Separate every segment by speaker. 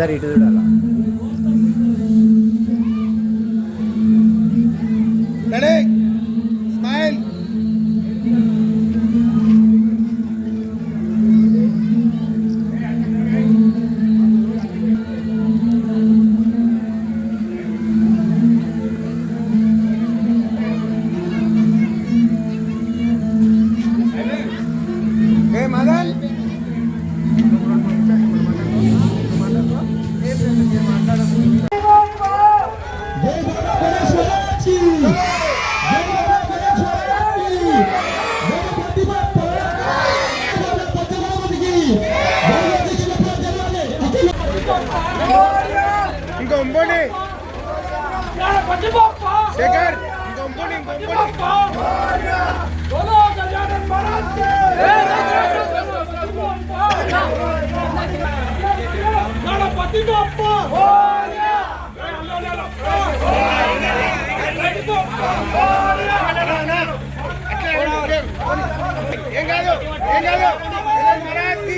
Speaker 1: అందరు ఇటు చూడాలా
Speaker 2: ఇంకో శేఖర్ ఇంకో ఇంకోటి ఇంకో ఇంకోటి ఏం కాదు ఏం కాదు మరాఠీ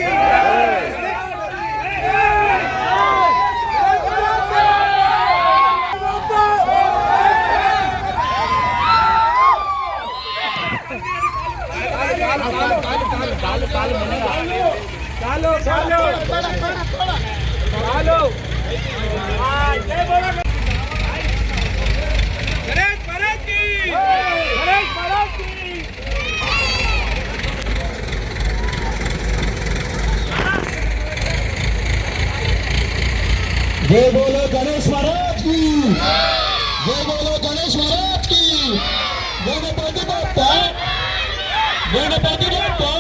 Speaker 3: जय बोलो गणेश महाराज की। जय बोलो गणेश महाराज की। गणपति बाप्पा गणपति बप्पा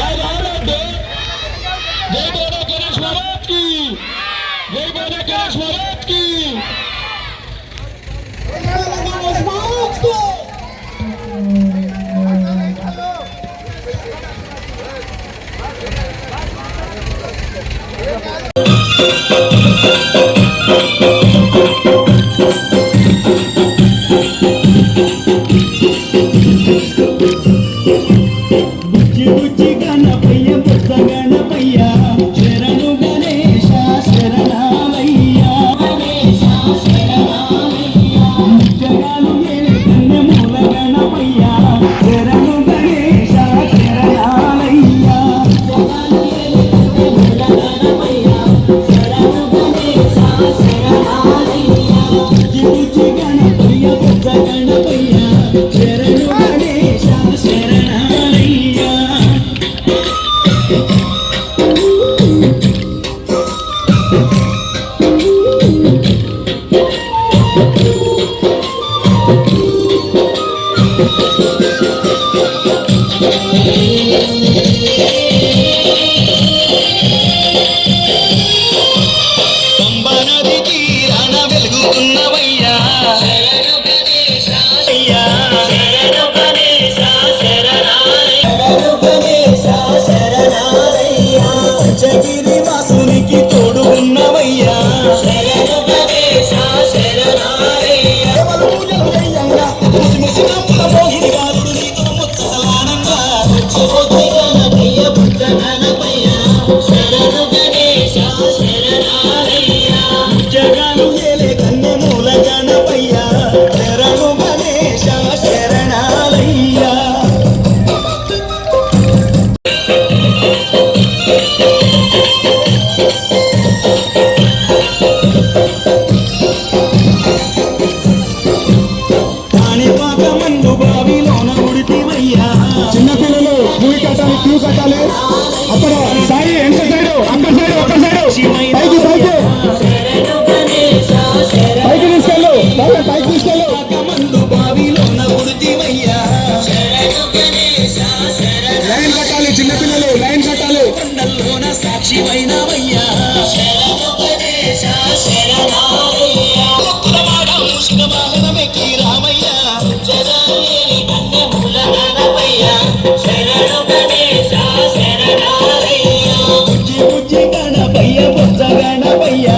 Speaker 3: आज आधारड्डे जय बोलो गणेश महाराज की। जय बोलो गणेश महाराज की। ఇల్లు కట్టాలి. అక్కడ సాయి ఎంత సైడ్? అక్కడ సైడ్ ఒక్క సైడ్. పైకి పైకి. పైకి తీసుకెళ్ళు. పైకి తీసుకెళ్ళు.
Speaker 4: లైన్ కట్టాలి చిన్నపిల్లలు లైన్
Speaker 3: பச்சகணமையா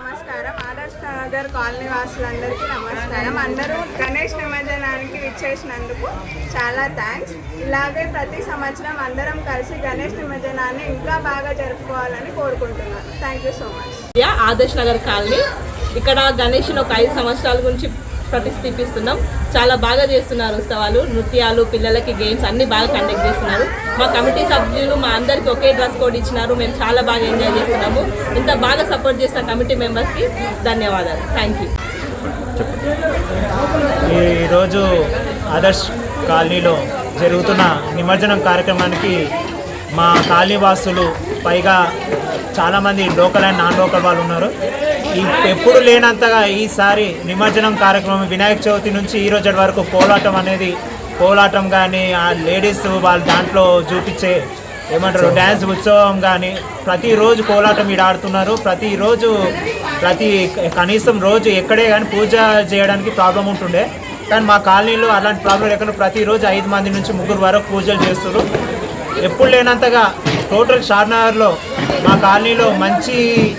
Speaker 5: నమస్కారం. ఆదర్శ్ నగర్ కాలనీ వాసులందరికీ నమస్కారం. అందరూ గణేష్ నిమజ్జనానికి విచ్చేసినందుకు చాలా థ్యాంక్స్ ఇలాగే ప్రతి సంవత్సరం అందరం కలిసి గణేష్ నిమజ్జనాన్ని ఇంకా బాగా జరుపుకోవాలని కోరుకుంటున్నాను. థ్యాంక్ యూ సో మచ్
Speaker 6: యా ఆదర్శ్ నగర్ కాలనీ. ఇక్కడ గణేష్ని ఒక ఐదు సంవత్సరాల గురించి ప్రతిష్ఠిపిస్తున్నాం. చాలా బాగా చేస్తున్నారు ఉత్సవాలు నృత్యాలు పిల్లలకి గేమ్స్ అన్ని బాగా కండక్ట్ చేస్తున్నారు. మా కమిటీ సభ్యులు మా అందరికి ఒకే డ్రెస్ కోడ్ ఇచ్చినారు. మేము చాలా బాగా ఎంజాయ్ చేస్తున్నాము. ఇంత బాగా సపోర్ట్ చేసిన కమిటీ మెంబర్స్కి ధన్యవాదాలు. థ్యాంక్ యూ
Speaker 7: ఈరోజు ఆదర్శ్ కాలనీలో జరుగుతున్న నిమజ్జనం కార్యక్రమానికి మా కాలనీ వాసులు పైగా చాలామంది లోకల్ అండ్ నాన్ లోకల్ వాళ్ళు ఉన్నారు. ఈ ఎప్పుడు లేనంతగా ఈసారి నిమజ్జనం కార్యక్రమం వినాయక చవితి నుంచి ఈ రోజు వరకు కోలాటం అనేది కోలాటం కానీ ఆ లేడీస్ వాళ్ళు దాంట్లో చూపించే ఏమంటారు డ్యాన్స్ ఉత్సవం కానీ ప్రతిరోజు కోలాటం ఈడ ఆడుతున్నారు. ప్రతిరోజు ప్రతి కనీసం రోజు ఎక్కడే కానీ పూజ చేయడానికి ప్రాబ్లం ఉంటుండే. కానీ మా కాలనీలో అలాంటి ప్రాబ్లం లేకుండా ప్రతిరోజు ఐదు మంది నుంచి ముగ్గురు వరకు పూజలు చేస్తారు ఎప్పుడు లేనంతగా టోటల్ షార్నగర్లో మా కాలనీలో మంచి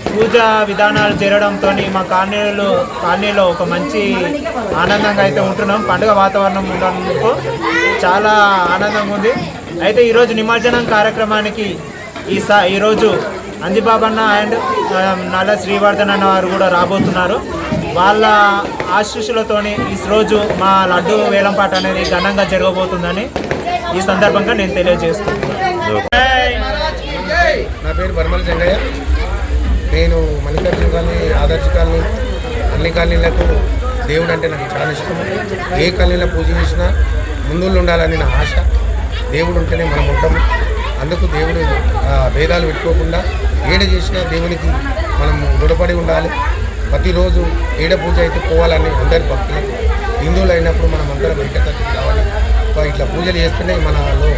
Speaker 7: పూజా విధానాలు జరగడంతో మా కాలనీలో కాలనీలో ఒక మంచి ఆనందంగా అయితే ఉంటున్నాం. పండుగ వాతావరణం ఉండడంతో చాలా ఆనందంగా ఉంది. అయితే ఈరోజు నిమజ్జనం కార్యక్రమానికి ఈ సా ఈరోజు అంజిబాబన్న అండ్ నల్ల శ్రీవర్ధన్ అన్న వారు కూడా రాబోతున్నారు. వాళ్ళ ఆశీస్సులతోని ఈ రోజు మా లడ్డు వేలంపాట అనేది ఘనంగా జరగబోతుందని ఈ సందర్భంగా నేను తెలియజేస్తున్నాను
Speaker 8: నా పేరు బర్మల చెంగయ్య నేను మల్లికార్జున కాలనీ ఆదర్శ కాలనీ అన్ని కాలనీలకు దేవుడు అంటే నాకు చాలా ఇష్టం. ఏ కాలనీలో పూజ చేసినా ముందుళ్ళు ఉండాలని నా ఆశ. దేవుడు ఉంటేనే మనం ఉంటాము. అందుకు దేవుడు భేదాలు పెట్టుకోకుండా ఏడ చేసినా దేవునికి మనం గుడపడి ఉండాలి. ప్రతిరోజు ఏడ పూజ అయితే పోవాలని అందరి భక్తులకు హిందువులు అయినప్పుడు మనం అందరం బయట కావాలి ఇట్లా పూజలు చేస్తేనే మనలో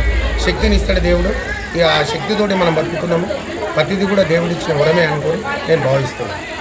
Speaker 8: శక్తిని ఇస్తాడు దేవుడు. ఇక ఆ శక్తితోటి మనం బతుకుతున్నాము. ప్రతిదీ కూడా దేవుడు ఇచ్చిన వరమే అనుకొని నేను భావిస్తున్నాను.